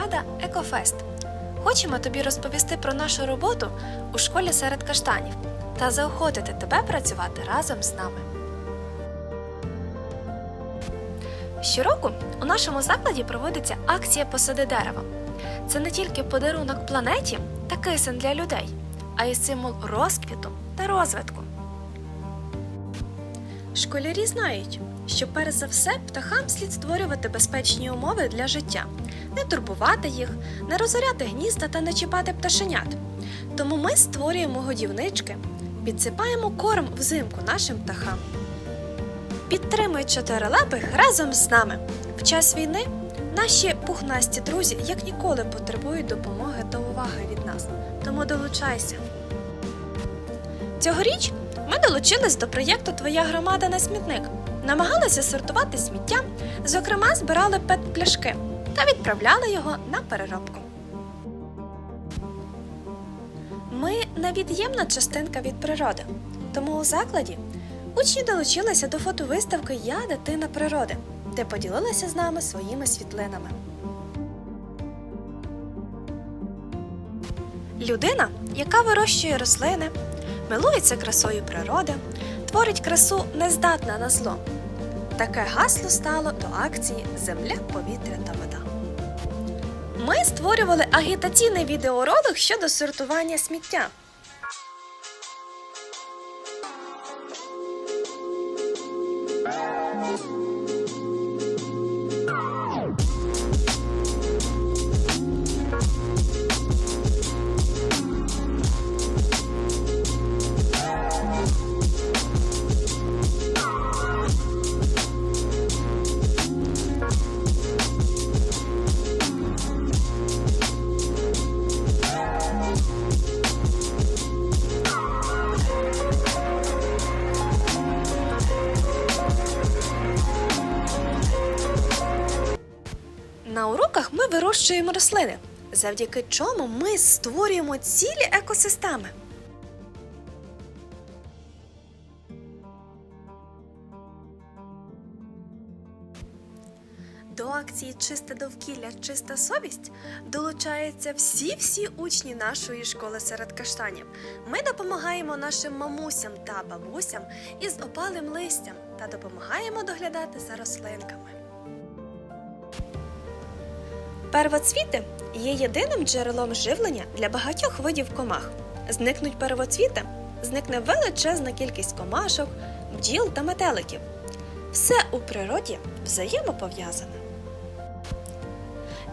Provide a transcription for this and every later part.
Каскада Екофест. Хочемо тобі розповісти про нашу роботу у школі серед каштанів та заохотити тебе працювати разом з нами. Щороку у нашому закладі проводиться акція Посади дерева. Це не тільки подарунок планеті та кисень для людей, а й символ розквіту та розвитку. Школярі знають, що перш за все птахам слід створювати безпечні умови для життя, не турбувати їх, не розоряти гнізда та не чіпати пташенят. Тому ми створюємо годівнички, підсипаємо корм взимку нашим птахам. Підтримуй чотирилапих разом з нами. В час війни наші пухнасті друзі як ніколи потребують допомоги та уваги від нас. Тому долучайся. Цьогоріч ми долучились до проєкту Твоя громада на смітник. Намагалися сортувати сміття, зокрема, збирали пет-пляшки та відправляли його на переробку. Ми невід'ємна частинка від природи, тому у закладі учні долучилися до фотовиставки Я дитина природи, де поділилися з нами своїми світлинами. Людина, яка вирощує рослини, милується красою природи, творить красу нездатна на зло. Таке гасло стало до акції Земля, повітря та вода. Ми створювали агітаційний відеоролик щодо сортування сміття. Ми вирощуємо рослини, завдяки чому ми створюємо цілі екосистеми. До акції Чисте довкілля, чиста совість долучаються всі-всі учні нашої школи серед каштанів. Ми допомагаємо нашим мамусям та бабусям із опалим листям та допомагаємо доглядати за рослинками. Первоцвіти є єдиним джерелом живлення для багатьох видів комах. Зникнуть первоцвіти, зникне величезна кількість комашок, бджіл та метеликів. Все у природі взаємопов'язане.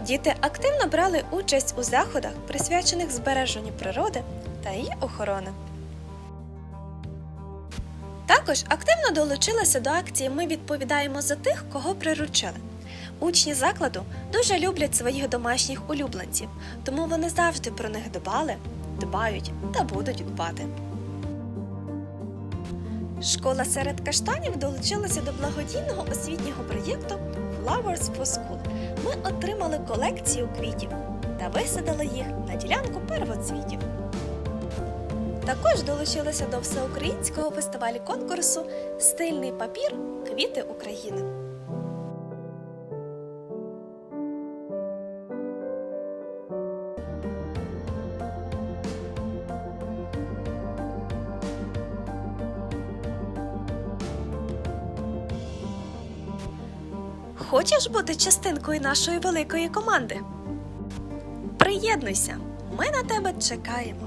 Діти активно брали участь у заходах, присвячених збереженню природи та її охорони. Також активно долучилися до акції Ми відповідаємо за тих, кого приручили. Учні закладу дуже люблять своїх домашніх улюбленців, тому вони завжди про них дбали, дбають та будуть дбати. Школа серед каштанів долучилася до благодійного освітнього проєкту Flowers for School. Ми отримали колекцію квітів та висадили їх на ділянку первоцвітів. Також долучилися до всеукраїнського фестивалю конкурсу Стильний папір Квіти України. Хочеш бути частинкою нашої великої команди? Приєднуйся! Ми на тебе чекаємо.